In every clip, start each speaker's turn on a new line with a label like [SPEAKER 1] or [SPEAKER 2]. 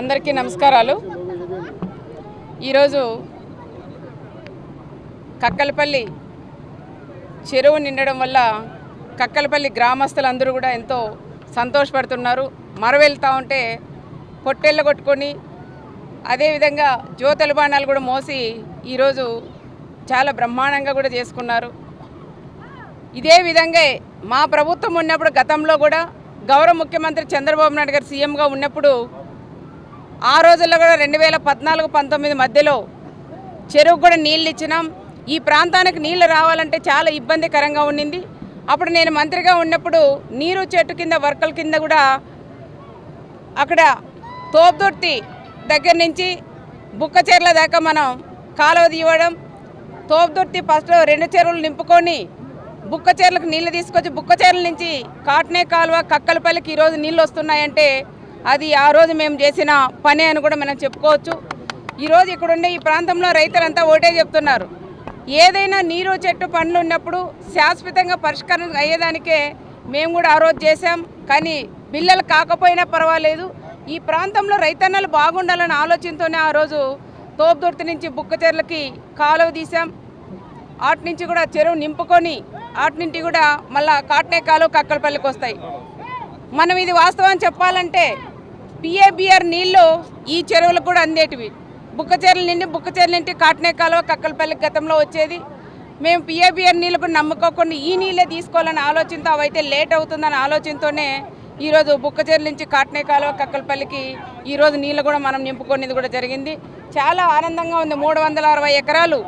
[SPEAKER 1] అందరికీ నమస్కారాలు. ఈరోజు కక్కలపల్లి చెరువు నిండడం వల్ల కక్కలపల్లి గ్రామస్తులందరూ కూడా ఎంతో సంతోషపడుతున్నారు. మరవెళ్తూ ఉంటే పొట్టెళ్ళ కొట్టుకొని అదేవిధంగా జ్యోతుల బాణాలు కూడా మోసి ఈరోజు చాలా బ్రహ్మాండంగా కూడా చేసుకున్నారు. ఇదే విధంగా మా ప్రభుత్వం ఉన్నప్పుడు గతంలో కూడా గౌరవ ముఖ్యమంత్రి చంద్రబాబు నాయుడు గారు సీఎంగా ఉన్నప్పుడు ఆ రోజుల్లో కూడా రెండు వేల పద్నాలుగు పంతొమ్మిది మధ్యలో చెరువు కూడా నీళ్ళు ఇచ్చినాం. ఈ ప్రాంతానికి నీళ్ళు రావాలంటే చాలా ఇబ్బందికరంగా ఉండింది. అప్పుడు నేను మంత్రిగా ఉన్నప్పుడు నీరు చెట్టు కింద వర్కల కింద కూడా అక్కడ తోపుదుర్తి దగ్గర నుంచి బుక్కచెర్ల దాకా మనం కాలువ తీయడం తోపుదుర్తి ఫస్ట్ రెండు చెరువులు నింపుకొని బుక్కచెర్లకు నీళ్ళు నీళ్ళు తీసుకొచ్చి బుక్కచెర్ల నుంచి కాట్నే కాలువ కక్కలపల్లికి ఈరోజు నీళ్ళు వస్తున్నాయంటే అది ఆ రోజు మేము చేసిన పని అని కూడా మనం చెప్పుకోవచ్చు. ఈరోజు ఇక్కడుండే ఈ ప్రాంతంలో రైతులంతా ఒకటే చెప్తున్నారు. ఏదైనా నీరు చెట్టు పనులు ఉన్నప్పుడు శాశ్వతంగా పరిష్కారం అయ్యేదానికే మేము కూడా ఆ రోజు చేసాం కానీ బిల్లలు కాకపోయినా పర్వాలేదు. ఈ ప్రాంతంలో రైతన్నలు బాగుండాలనే ఆలోచనతోనే ఆ రోజు తోపుదుర్తి నుంచి బుక్కచెర్లకి కాలువ తీసాం ఆటి నుంచి కూడా చెరువు నింపుకొని ఆటి నుంచి కూడా మళ్ళా కాట్నే కాలువ కక్కలపల్లికి వస్తాయి. మనం ఇది వాస్తవం చెప్పాలంటే పిఏబిఆర్ నీళ్ళు ఈ చెరువులకు కూడా అందేటివి. బుక్కచెర్ల నిండి బుక్కచెర్ల నింటి కాట్నే కాలువ కక్కలపల్లి గతంలో వచ్చేది. మేము పిఏబిఆర్ నీళ్ళు కూడా నమ్ముకోకుండా ఈ నీళ్ళే తీసుకోవాలని ఆలోచనతో అవైతే లేట్ అవుతుందని ఆలోచనతోనే ఈరోజు బుక్కచెర్ల నుంచి కాట్నే కాలువ కక్కలపల్లికి ఈరోజు నీళ్ళు కూడా మనం నింపుకునేది కూడా జరిగింది. చాలా ఆనందంగా ఉంది. మూడు వందల అరవై ఎకరాలు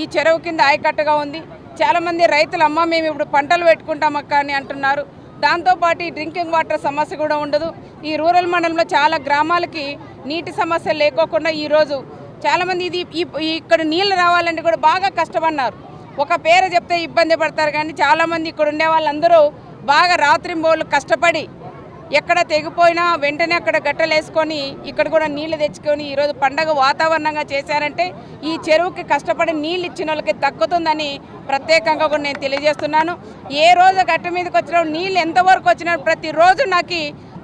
[SPEAKER 1] ఈ చెరువు కింద ఆయకట్టుగా ఉంది. చాలామంది రైతులు అమ్మ మేము ఇప్పుడు పంటలు పెట్టుకుంటాం అక్క అని అంటున్నారు. దాంతోపాటు ఈ డ్రింకింగ్ వాటర్ సమస్య కూడా ఉండదు. ఈ రూరల్ మండలంలో చాలా గ్రామాలకి నీటి సమస్య లేకోకుండా ఈరోజు చాలామంది ఇది ఇక్కడ నీళ్ళు రావాలంటే కూడా బాగా కష్టపడినారు. ఒక పేరు చెప్తే ఇబ్బంది పడతారు కానీ చాలామంది ఇక్కడ ఉండే వాళ్ళందరూ బాగా రాత్రింబోళ్ళు కష్టపడి ఎక్కడ తెగిపోయినా వెంటనే అక్కడ గట్టలేసుకొని ఇక్కడ కూడా నీళ్ళు తెచ్చుకొని ఈరోజు పండగ వాతావరణంగా చేశారంటే ఈ చెరువుకి కష్టపడి నీళ్ళు ఇచ్చిన వాళ్ళకి దక్కుతుందని ప్రత్యేకంగా కూడా నేను తెలియజేస్తున్నాను. ఏ రోజు గట్ట మీదకి వచ్చినా నీళ్ళు ఎంతవరకు వచ్చినా ప్రతిరోజు నాకు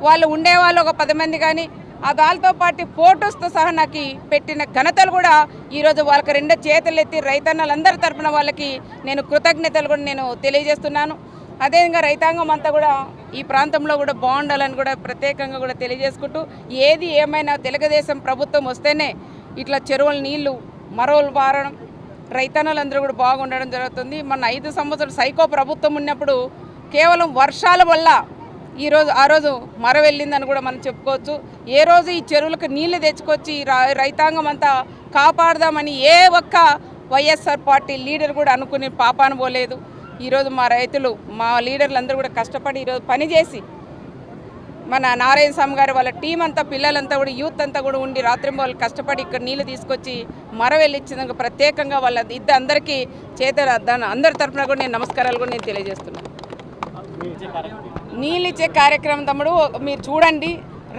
[SPEAKER 1] వాళ్ళు ఉండేవాళ్ళు ఒక పది మంది కానీ ఆ దానితో పాటు ఫోటోస్తో సహా నాకు పెట్టిన ఘనతలు కూడా ఈరోజు వాళ్ళకి రెండు చేతులు ఎత్తి రైతన్నలందరి తరపున వాళ్ళకి నేను కృతజ్ఞతలు కూడా నేను తెలియజేస్తున్నాను. అదేవిధంగా రైతాంగం అంతా కూడా ఈ ప్రాంతంలో కూడా బాగుండాలని కూడా ప్రత్యేకంగా కూడా తెలియజేసుకుంటూ ఏది ఏమైనా తెలుగుదేశం ప్రభుత్వం వస్తేనే ఇట్లా చెరువుల నీళ్ళు మరోలు పారడం రైతన్నలందరూ కూడా బాగుండడం జరుగుతుంది. మన ఐదు సంవత్సరాలు సైకో ప్రభుత్వం ఉన్నప్పుడు కేవలం వర్షాల వల్ల ఈరోజు ఆ రోజు మర వెళ్ళిందని కూడా మనం చెప్పుకోవచ్చు. ఏ రోజు ఈ చెరువులకు నీళ్ళు తెచ్చుకొచ్చి రైతాంగం అంతా కాపాడదామని ఏ ఒక్క వైఎస్ఆర్ పార్టీ లీడర్ కూడా అనుకుని పాపాను పోలేదు. ఈరోజు మా రైతులు మా లీడర్లు అందరూ కూడా కష్టపడి ఈరోజు పనిచేసి మన నారాయణ స్వామి గారు వాళ్ళ టీం అంతా పిల్లలంతా కూడా యూత్ అంతా కూడా ఉండి రాత్రింబోళ్ళు కష్టపడి ఇక్కడ నీళ్ళు తీసుకొచ్చి మరవెళ్ళిచ్చినందుకు ప్రత్యేకంగా వాళ్ళ ఇద్దరు అందరికీ చేత దాని అందరి తరఫున కూడా నేను నమస్కారాలు కూడా నేను తెలియజేస్తున్నాను. నీళ్ళు ఇచ్చే కార్యక్రమం తమ్ముడు మీరు చూడండి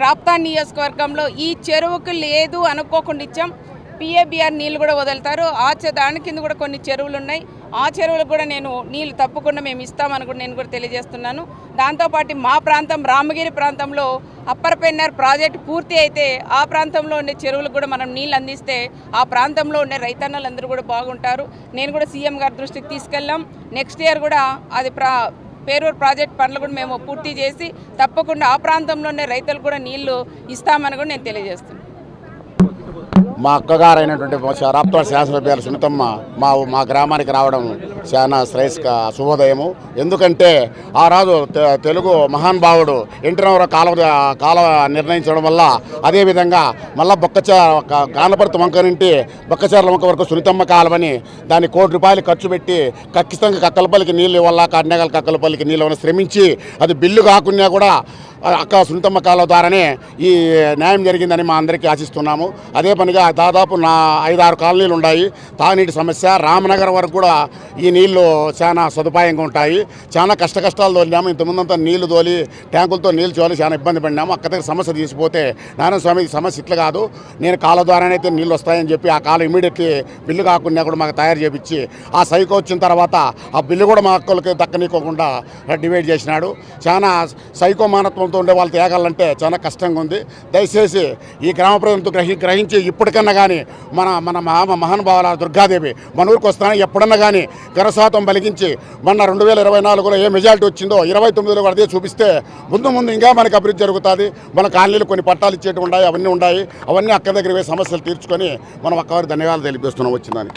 [SPEAKER 1] రాప్తా నియోజకవర్గంలో ఈ చెరువుకు లేదు అనుకోకుండా ఇచ్చాం. పిఏబిఆర్ నీళ్ళు కూడా వదులుతారు. ఆ దాని కింద కూడా కొన్ని చెరువులు ఉన్నాయి. ఆ చెరువులకు కూడా నేను నీళ్ళు తప్పకుండా మేము ఇస్తామని కూడా నేను కూడా తెలియజేస్తున్నాను. దాంతోపాటు మా ప్రాంతం రామగిరి ప్రాంతంలో అప్పర్ పెన్నర్ ప్రాజెక్ట్ పూర్తి అయితే ఆ ప్రాంతంలో ఉండే చెరువులకు కూడా మనం నీళ్ళు అందిస్తే ఆ ప్రాంతంలో ఉండే రైతన్నలందరూ కూడా బాగుంటారు. నేను కూడా సీఎం గారి దృష్టికి తీసుకెళ్ళాం. నెక్స్ట్ ఇయర్ కూడా అది ప్రా పేరూరు ప్రాజెక్ట్ పనులు కూడా మేము పూర్తి చేసి తప్పకుండా ఆ ప్రాంతంలోనే రైతులకు కూడా నీళ్ళు ఇస్తామని కూడా నేను తెలియజేస్తున్నాను.
[SPEAKER 2] మా అక్కగారైనటువంటి రాప్తా శాసనసభ్యులు సునీతమ్మ మా మా గ్రామానికి రావడం చాలా శ్రేయస్క శుభోదయము. ఎందుకంటే ఆ రాజు తెలుగు మహాన్ భావుడు ఎంటనవర కాలువ కాలువ నిర్ణయించడం వల్ల అదేవిధంగా మళ్ళా బొక్కచ గానపర్తి వంక నుండి బొక్కచర్ల వంక వరకు సునీతమ్మ కాలమని దాన్ని కోటి రూపాయలు ఖర్చు పెట్టి ఖచ్చితంగా కక్కలపల్లికి నీళ్ళు ఇవ్వాలా కర్ణగల కక్కలపల్లికి నీళ్ళు ఇవ్వాలని శ్రమించి అది బిల్లు కాకుండా కూడా అక్క సునీతమ్మ కాలం ద్వారానే ఈ న్యాయం జరిగిందని మా అందరికీ ఆశిస్తున్నాము. అదే పనిగా దాదాపు నా ఐదారు కాలనీలు ఉన్నాయి. తాగునీటి సమస్య రామనగర్ వరకు కూడా ఈ నీళ్ళు చాలా సదుపాయంగా ఉంటాయి. చాలా కష్ట కష్టాలు తోలినాము ఇంతకుముందంతా నీళ్ళు తోలి ట్యాంకులతో నీళ్ళు తోలి చాలా ఇబ్బంది పడినాము. అక్క దగ్గర సమస్య తీసిపోతే నారాయణ స్వామి సమస్య ఇట్లా కాదు. నేను కాల ద్వారానే అయితే నీళ్ళు వస్తాయని చెప్పి ఆ కాలం ఇమీడియట్లీ బిల్లు కాకుండా కూడా మాకు తయారు చేపించి ఆ సైకో వచ్చిన తర్వాత ఆ బిల్లు కూడా మా అక్కలకి దక్కనీకోకుండా డివైడ్ చేసినాడు. చాలా సైకో మానత్వంతో ఉండే వాళ్ళు తేగాలంటే చాలా కష్టంగా ఉంది. దయచేసి ఈ గ్రామ ప్రజలతో గ్రహి గ్రహించి ఇప్పటికన్నా కానీ మన మన మహానుభావుల దుర్గాదేవి మన ఊరికి వస్తానని ఎప్పుడన్నా కానీ గరశాతం పలికించి మొన్న రెండు వేల ఇరవై నాలుగులో ఏ మెజారిటీ వచ్చిందో ఇరవై తొమ్మిదిలో అదే చూపిస్తే ముందు ముందు ఇంకా మనకి అభివృద్ధి జరుగుతుంది. మన కాలనీలు కొన్ని పట్టాలు ఇచ్చేటివి ఉన్నాయి అవన్నీ ఉన్నాయి. అవన్నీ అక్క దగ్గర పోయి సమస్యలు తీర్చుకొని మనం అక్కవారి ధన్యవాదాలు తెలిపిస్తున్నాం వచ్చిందని.